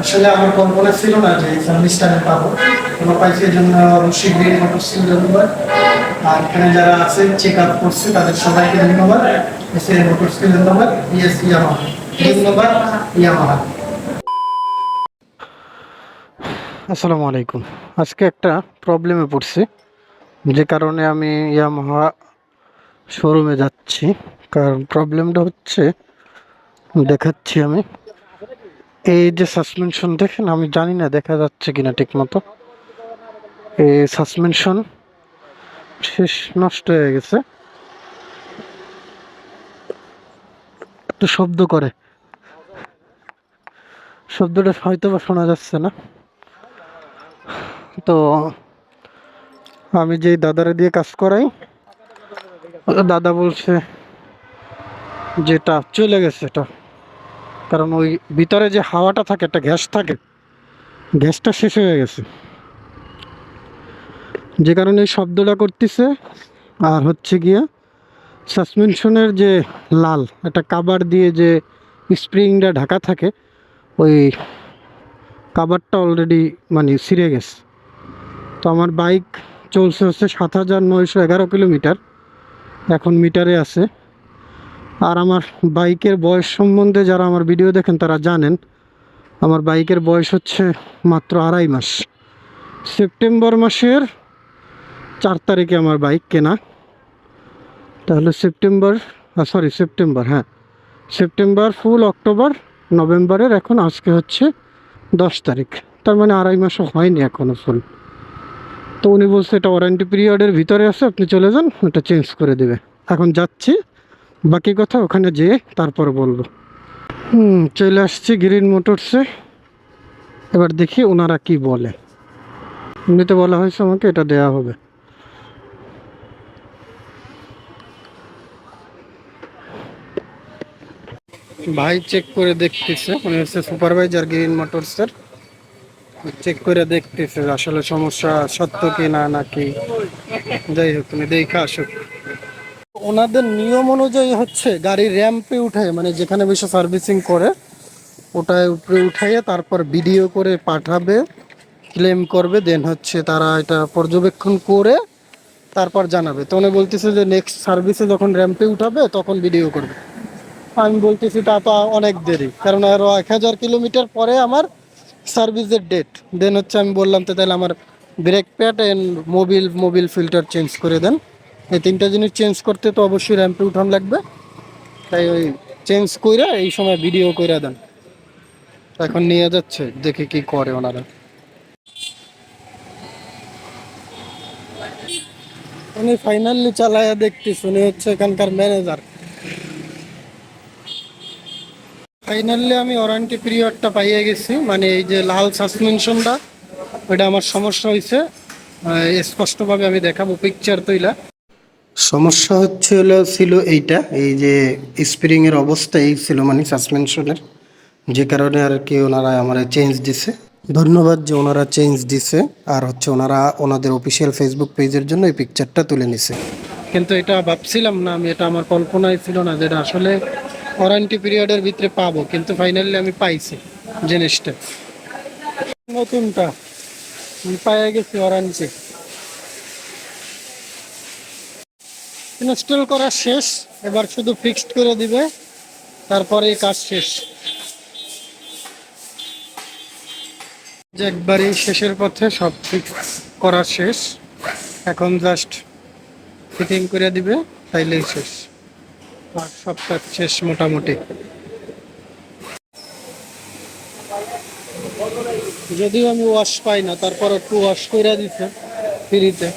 আসলে আমার কল্পনা ছিল না যে এই পাবো। কোনো পাইছি জন্য অবশ্যই গ্রিন মোটরস ধন্যবাদ। আর এখানে যারা আছে চেক আপ করছে, তাদের সবাইকে ধন্যবাদ। এস এ মোটরসকে ধন্যবাদ। ইএস ইয়ামাহা ধন্যবাদ ইয়ামাহা আসসালামু আলাইকুম। আজকে একটা প্রবলেমে পড়ছি। যে কারণে আমি ইয়ামাহা শোরুমে যাচ্ছি। কারণ প্রবলেমটা হচ্ছে, দেখাচ্ছি আমি। এই যে সাসপেনশন দেখেন, আমি জানি না দেখা যাচ্ছে কিনা ঠিক মতো এই সাসপেনশন শেষ নষ্ট হয়ে গেছে। একটু শব্দ করে। শব্দটা হয়তো বা শোনা যাচ্ছে না। তো আমি যেই দাদারা দিয়ে কাজ করাই, দাদা বলছে, যেটা চলে গেছে এটা। কারণ ওই ভিতরে যে হাওয়াটা থাকে, একটা গ্যাস থাকে, গ্যাসটা শেষ হয়ে গেছে। যে কারণে শব্দটা করতেছে, আর হচ্ছে গিয়ে সাসপেনশনের যে লাল, একটা কাবার দিয়ে যে স্প্রিংটা ঢাকা থাকে, ওই কাবারটা অলরেডি মানে ছিঁড়ে গেছে। তো আমার বাইক চলছে হচ্ছে সাত হাজার নয়শো এগারো কিলোমিটার, এখন মিটারে আছে। আর আমার বাইকের বয়স সম্বন্ধে যারা আমার ভিডিও দেখেন তারা জানেন, আমার বাইকের বয়স হচ্ছে মাত্র আড়াই মাস। সেপ্টেম্বর মাসের চার তারিখে আমার বাইক কেনা। তাহলে সেপ্টেম্বর সরি সেপ্টেম্বর হ্যাঁ। সেপ্টেম্বর, ফুল অক্টোবর, নভেম্বরের এখন আজকে হচ্ছে দশ তারিখ। তার মানে আড়াই মাসও হয়নি এখনও ফুল। তো উনি বলছে এটা ওয়ারেন্টি পিরিয়ডের ভিতরে আছে, আপনি চলে যান, ওটা চেঞ্জ করে দেবে। এখন যাচ্ছি বাকি কথা ওখানে যেয়ে তারপর বলব। হুম, চলে আসছি গ্রিন মোটরসে। এবার দেখি ওনারা কি বলে। এমনিতে বলা হয়েছে আমাকে, এটা দেয়া হবে। ভাই চেক করে দেখতেছে উনি হচ্ছে সুপারভাইজার গ্রিন মোটরসের। চেক করে দেখতেছে আসলে সমস্যা সত্য কি না, নাকি। যাই হোক, তুমি দেখে আসুক ওনাদের নিয়ম অনুযায়ী হচ্ছে গাড়ি র্যাম্পে উঠে মানে যেখানে বসে সার্ভিসিং করে, ওটায় উপরে উঠাইয়ে তারপর ভিডিও করে পাঠাবে ক্লেম করবে দেন হচ্ছে তারা এটা পর্যবেক্ষণ করে তারপর জানাবে। তো উনি বলতেছে যে নেক্সট সার্ভিসে যখন র্যাম্পে উঠাবে, তখন ভিডিও করবে। আমি বলতেছি তা তো অনেক দেরি, কারণ আরও এক হাজার কিলোমিটার পরে আমার সার্ভিসের ডেট দেন হচ্ছে আমি বললাম তো তাহলে আমার brake pad and mobil mobil filter change করে দেন। এই তিনটা জিনিস চেঞ্জ করতে তো অবশ্যই র্যাম্পে উঠান লাগবে। তাই ওই চেঞ্জ কইরা এই সময় ভিডিও কইরা দেন। এখন নিয়ে যাচ্ছে, দেখে কি করে ওনারা। উনি ফাইনালি চালায়া দেখতেছি, উনি হচ্ছে এখানকার ম্যানেজার ফাইনালি আমি ওয়ারেন্টি পিরিয়ডটা পাইয়ে গেছি মানে এই যে লাল সাসপেনশনটা ওইটা আমার সমস্যা হয়েছে স্পষ্টভাবে আমি দেখাবো পিকচার তৈলা। সমস্যা হচ্ছে হলো, ছিল এইটা, এই যে স্প্রিং এর অবস্থা এই ছিল মানে সাসপেনশনের যে কারণে আর কি ওনারা আমার চেঞ্জ দিছে। ধন্যবাদ যে ওনারা চেঞ্জ দিছে, আর হচ্ছে ওনারা ওনাদের অফিসিয়াল ফেসবুক পেজের জন্য এই পিকচারটা তুলে নিছে। কিন্তু এটা ভাবছিলাম না আমি, এটা আমার কল্পনায় ছিল না যেটা আসলে ওয়ারেন্টি পিরিয়ডের ভিতরে পাবো, কিন্তু ফাইনালি আমি পাইছি জিনিসটা। নতুনটা পাইয়া গেছি ওয়ারেন্টি ইনস্টল করা শেষ, এবার শুধু ফিক্সড করে দিবে তারপরেই কাজ শেষ। যে একবারই শেষের পথে সব ফিক্স করা শেষ। এখন জাস্ট ফিটিং করে দিবে, তাইলেই শেষ। আর সব কাজ শেষ মোটামুটি। যদিও আমি ওয়াশ পাই না, তারপর একটু ওয়াশ করে দিছে ফ্রিতে।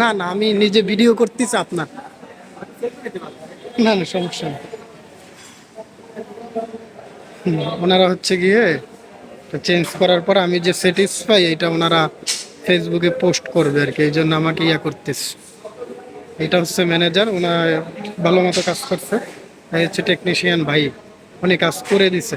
না না, আমি নিজে ভিডিও করতেছি আপনার। না না, সমস্যা নেই। ওনারা হচ্ছে গিয়ে চেঞ্জ করার পর আমি যে স্যাটিসফাই এটা ওনারা ফেসবুকে পোস্ট করবে আর কি, এই জন্য আমাকে ইয়া করতেছে। এটা হচ্ছে ম্যানেজার ওনার ভালো মতো কাজ করছে। হচ্ছে টেকনিশিয়ান ভাই, উনি কাজ করে দিছে।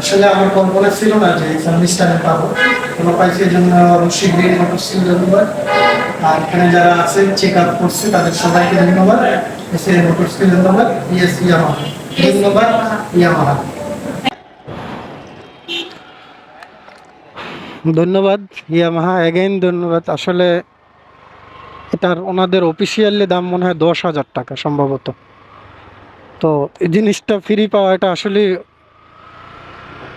আসলে আমার কল্পনা ছিল না যে পাবো। পাইছি জন্য গ্রিন ধন্যবাদ আর এখানে যারা চেক আপ করছে, তাদের সবাইকে ধন্যবাদ। ধন্যবাদ ইএস ইয়ামাহা ধন্যবাদ ইয়ামাহা ধন্যবাদ ইয়ামাহা অ্যাগেইন ধন্যবাদ। আসলে এটার ওনাদের অফিসিয়ালি দাম মনে হয় দশ হাজার টাকা, সম্ভবত। তো এই জিনিসটা ফ্রি পাওয়া এটা আসলে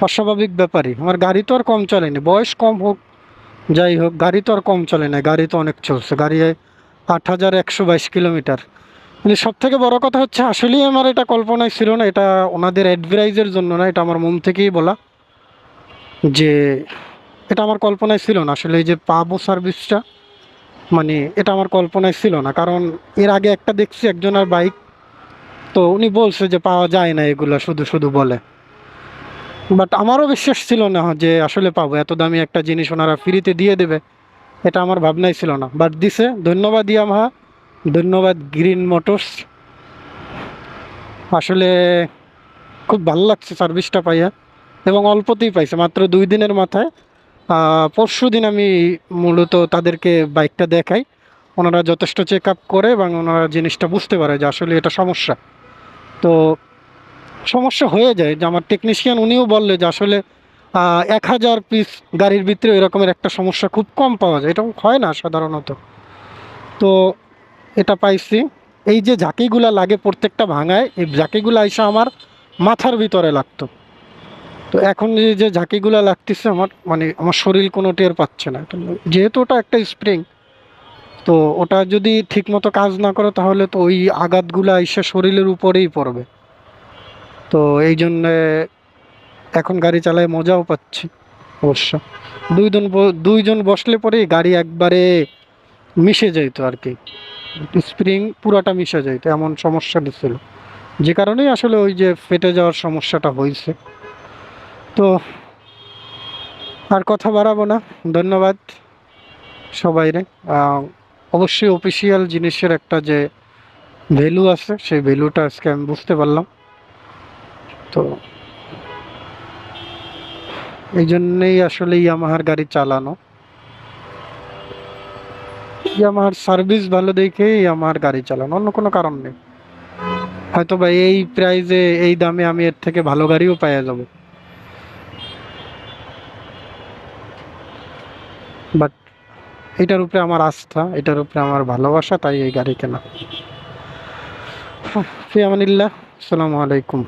অস্বাভাবিক ব্যাপারই। আমার গাড়ি তো আর কম চলেনি, বয়স কম হোক, যাই হোক, গাড়ি তো আর কম চলে না, গাড়ি তো অনেক চলছে। গাড়ি আট হাজার একশো বাইশ কিলোমিটার। কিন্তু সব থেকে বড় কথা হচ্ছে, আসলেই আমার এটা কল্পনায় ছিল না, এটা ওনাদের অ্যাডভাইজের জন্য না, এটা আমার মন থেকেই বলা যে এটা আমার কল্পনায় ছিল না। আসলে এই যে পাবো সার্ভিসটা মানে এটা আমার কল্পনায় ছিল না। কারণ এর আগে একটা দেখছি একজনের বাইক তো উনি বলছে যে পাওয়া যায় না এগুলো, শুধু শুধু বলে। বাট আমারও বিশ্বাস ছিল না যে আসলে পাবো। এত দামি একটা জিনিস ওনারা ফ্রিতে দিয়ে দেবে, এটা আমার ভাবনাই ছিল না। বাট দিছে, ধন্যবাদ ইয়ামাহা, ধন্যবাদ গ্রিন মোটরস। আসলে খুব ভালো লাগছে সার্ভিসটা পাইয়া। এবং অল্পতেই পাইছে, মাত্র দুই দিনের মাথায়। পরশু দিন আমি মূলত তাদেরকে বাইকটা দেখাই। ওনারা যথেষ্ট চেক আপ করে এবং ওনারা জিনিসটা বুঝতে পারে যে আসলে এটা সমস্যা। তো সমস্যা হয়ে যায় যে আমার টেকনিশিয়ান উনিও বললে যে আসলে এক হাজার পিস গাড়ির ভিতরে এরকমের একটা সমস্যা খুব কম পাওয়া যায়। এটা হয় না সাধারণত। তো এটা পাইছি। এই যে ঝাঁকিগুলা লাগে প্রত্যেকটা ভাঙায়, এই ঝাঁকিগুলো আইসা আমার মাথার ভিতরে লাগতো। তো এখন যে ঝাঁকিগুলো লাগতেছে আমার মানে আমার শরীর কোনো টের পাচ্ছে না। যেহেতু ওটা একটা স্প্রিং তো ওটা যদি ঠিকমতো কাজ না করে তাহলে তো ওই আঘাতগুলো এসে শরীরের উপরেই পড়বে। তো এই জন্যে এখন গাড়ি চালায় মজাও পাচ্ছি অবশ্য। দুইজন দুইজন বসলে পরেই গাড়ি একবারে মিশে যেত আর কি। স্প্রিং পুরাটা মিশে যাইতো এমন সমস্যা ছিল। যে কারণেই আসলে ওই যে ফেটে যাওয়ার সমস্যাটা হয়েছে তো আর কথা বাড়াবো না। ধন্যবাদ সবাইরে। আহ, অবশ্যই অফিসিয়াল জিনিসের একটা যে ভ্যালু আছে, সেই ভ্যালুটা আজকে আমি বুঝতে পারলাম। তো এই জন্যেই আসলে ইয়ামাহার গাড়ি চালানো। ইয়ামাহার সার্ভিস ভালো দেখে ইয়ামাহার গাড়ি চালানো, অন্য কোনো কারণ নেই। হয়তো বা এই প্রাইজে এই দামে আমি এর থেকে ভালো গাড়িও পাওয়া যাব। বাট এটার উপরে আমার আস্থা, এটার উপরে আমার ভালোবাসা, তাই এই গাড়ি কেনা। ফিয়ামানিল্লাহ, আসসালামু আলাইকুম।